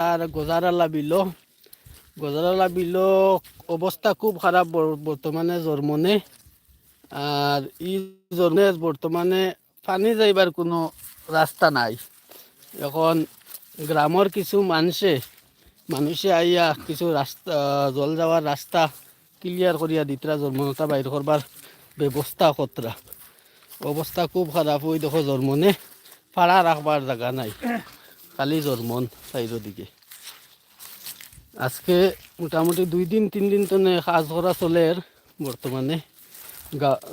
আর গোজারালা below গোজারালা below অবস্থা খুব খারাপ বর- বর্তমানে জন্মনে। আর ই জনে বর্তমানে পানি যাইবার কোনো রাস্তা নাই। এখন গ্রামের কিছু মানুষে মানুষে আইয়া কিছু রাস্তা জল যাওয়ার রাস্তা ক্লিয়ার করিয়া দিতরা জন্মনতা বাইর করবার ব্যবস্থা কতরা অবস্থা খুব খারাপ ওই দেখো জন্মনে পাড়া রাখবার জায়গা নাই। খালি সাইডের দিকে আজকে মোটামুটি দুই দিন, তিন দিন তো কাজ করা চলে আর বর্তমানে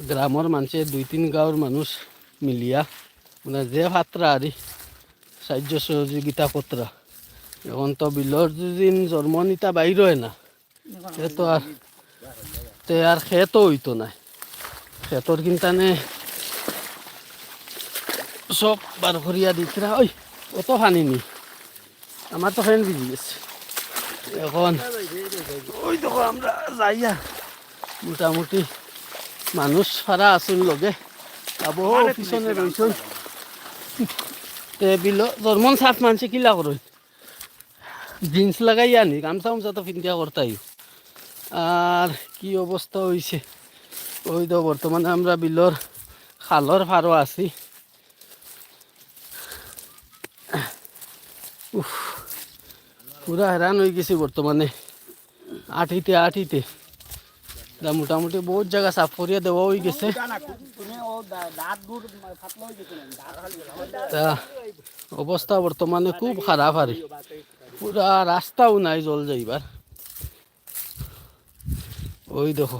গ্রামের মানুষে দুই, তিন গাঁৱৰ মানুষ মিলিয়া। মানে যে ভাত্রা আর সাহায্য সহযোগিতা কতরা এখন তো বিলর দিন জন্ম নিতা বাইর না সে তো আর তে আর খেতও হইতো না খেতর কিন্তানে সব বার করিয়া দিতরা ওই অত খানি নি আমার তো ফ্যান বিজি গেছে এখন ওই দেখো আমরা যাইয়া মোটামুটি মানুষ সারা আসুন লগে। আবো পিছনে রইছই তে বিল জন্মন সাফ মানছে কিলা করই জিন্স লাগাই আনি গামছা উমছা তো পিন্ধিয়া করতাই আর কি অবস্থা হয়েছে ওই তো বর্তমানে আমরা বিলর খালর ফারো আছি। পুরা হেরান হয়ে গেছে বর্তমানে আঠিতে আঠিতে তা মোটামুটি বহুত জায়গা সাফ করিয়া দেওয়া হয়ে গেছে তা অবস্থা বর্তমানে খুব খারাপ আর পুরা রাস্তাও নাই জল যাইবার ওই দেখো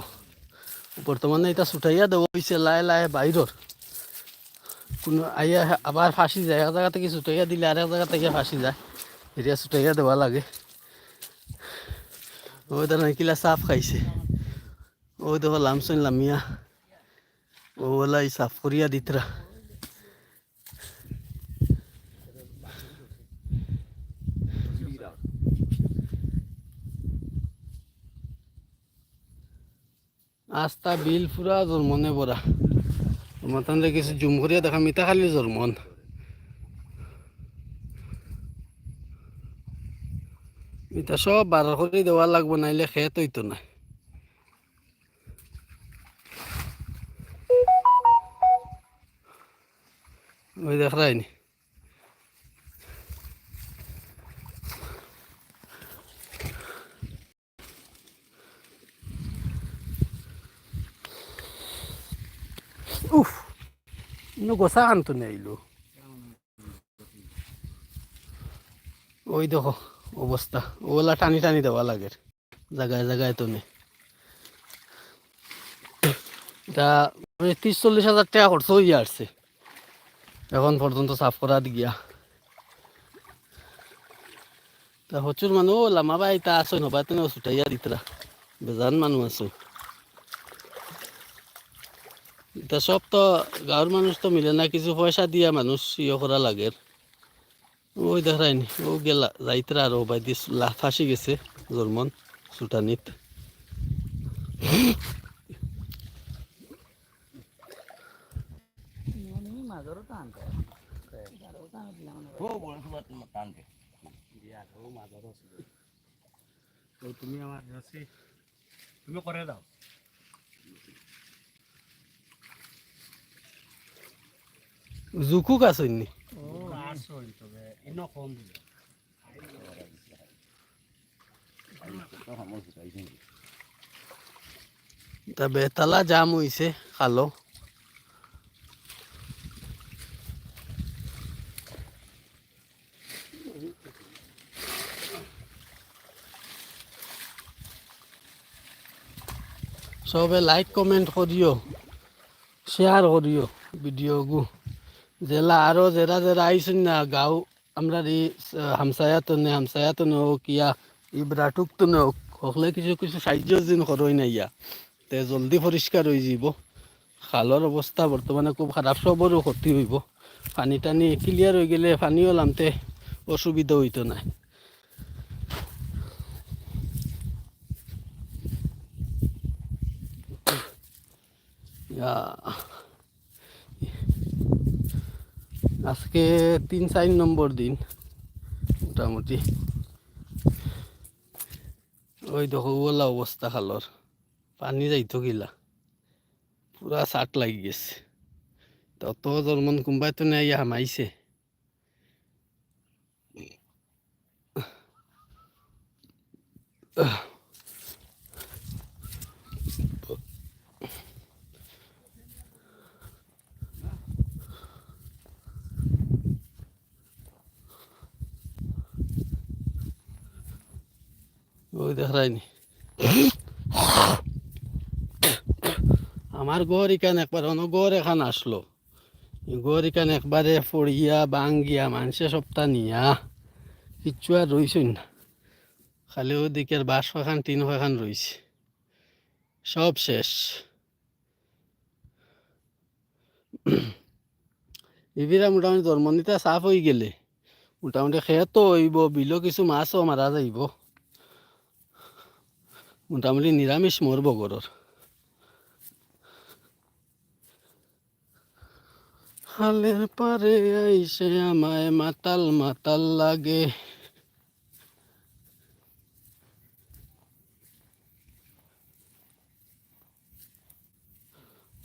বর্তমানে এটা ছুটাইয়া দেওয়া হয়েছে লাই লাই বাইরর কোনো আইয়া আবার ফাঁসি যায় এক জায়গা থেকে ছুটাইয়া দিলে আর এক জায়গা থেকে ফাঁসি যায় এটা ছুটাইয়া দেওয়া লাগে। ওই ধর কিলা সাফ খাইছে। ওই দেখো লামসইন লামিয়া। ওলাই সাফ করিয়া দিতরা আস্তা বিল পুরা জন্মনে পড়া মাতান কিছু জুম করিয়া দেখা মিতা খালি জন্মন মিতা সব বার করে দেওয়া লাগবো, নাইলে খেত হইতো না। ওই দেখ, রাইনি। উফ ইনো গোসা খানতো নেইলো ওই দেখো। অবস্থা। ওলা টানি টানি দেওয়া লাগে। জায়গায় জায়গায় তো নেই তা ত্রিশ চল্লিশ হাজার টাকা খরচ হয়ে আসছে। এখন পর্যন্ত সাফ করা গিয়া। তা হচুর মানুষ ও লামা বাই তা আসো নবা তুমি ছুটাইয়া দিতরা বেজান মানুষ আছো। তা সব তো গাঁৱৰ মানুষ তো মিলে না, কিছু পয়সা দিয়া মানুষ ইয়ে করা লাগে। ওই দেখায়নি ও গেলা যাইতরা আর ও বাই দিয়ে লা ফাঁসি গেছে জর্মন সুটানিত তুমি আমার তুমি করে দাও। জুকুক আসেননি আসই তবে ইনো কম দিলে তা বেতালা জাম হইছে, খালো। সবে লাইক কমেন্ট করিও শেয়ার করিও ভিডিও গু জেলা আরও জেরা জেরা আইসুন না, গাঁও আমরা এই হামসায়াত নে হামসায়াত নে হোক ইয়া ইব্রাটুক তো নে হোক হকলে কিছু কিছু সাহায্য দিন করই না ইয়া। তে জলদি পরিষ্কার হয়ে যাব খালর অবস্থা বর্তমানে খুব খারাপ সবরও ক্ষতি হইব পানি টানি ক্লিয়ার হয়ে গেলে পানিও নামতে অসুবিধা হইতো না ইয়া আজকে তিন চার নম্বর দিন, মোটামুটি। ওই দেখো ওলা অবস্থা খালর পানি যাইতো গিলা। পুরা চাট লাগি গেছে। তত জলমন কোনোবাই তো নাই হামাইছে Ugh. ওই দেখায়নি আমার গড় ইকান একবার অন্য গড় এখান আসলো। গড় ইকান একবারে ফড়িয়া বাঙ্গিয়া মানুষে সপ্তাহ নিয়া, কিচ্ছু আর রইছই না। খালি ওদিকের বাস খান টিন খান রইছে। সব শেষ। ইবিরা মোটামুটি ধর্মনীতা সাফ হয়ে গেলে। মোটামুটি খেতো হইব, বিলো কিছু মাছও মারা যাইব। মোটামুটি নিরামিষ মরব গরর। হালের পারে আইসে আমায় মাতাল মাতাল লাগে।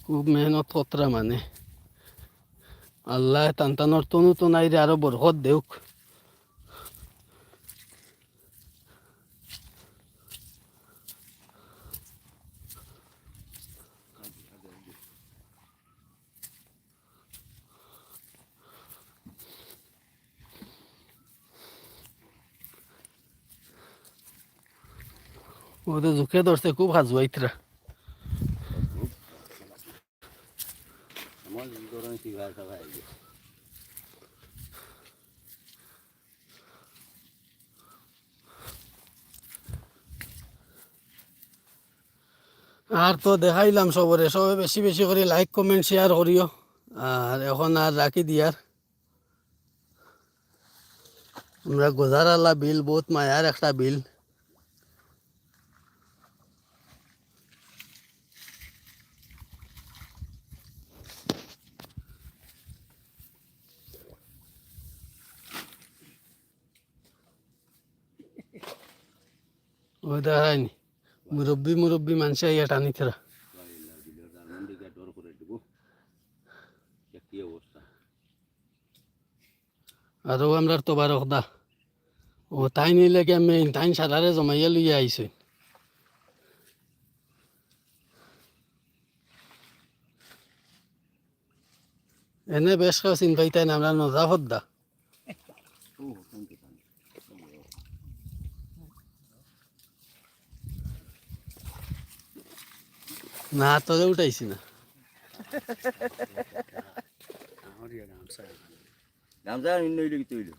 খুব মেহনত কতরা মানে। আল্লাহ টানটানোর তনু তো নাই রে, আরও বরকত দেউক। ওদের ঝুঁকে ধরছে খুব হয়ে গেছে আর তো দেখাইলাম সবরে সবে বেশি বেশি করে লাইক কমেন্ট শেয়ার করিও। আর এখন আর রাখি দিয়ার আমরা গোজারালা বিল বহুত মায়ার একটা বিল। ওই দেখায়নি মুরব্বী মুরব্বী মানুষ ইয়া কি অবস্থা আৰু আমরা তো বারক দা ও তাই নিলে কি আমি তাই সারারে জমাইয়া লইয়া আইছে এনে বেশ কেউ চিন পাইতাই না আমরা নজাফত দা ও শুনতে পান না তোরে উঠাইছি না। গামছা তৈল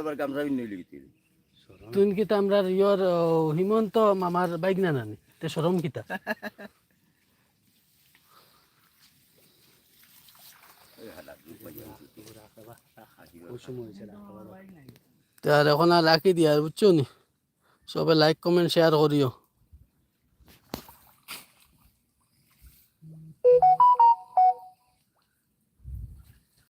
আবার গামছা তৈল তুই আমরা ইয়র হিমন্ত মামার বাইক না নানি? তে সরম কিতা ওই সময় হয়েছে আর এখন আর রাখি দিয়া বুঝছ নি? সবে লাইক কমেন্ট শেয়ার করিও।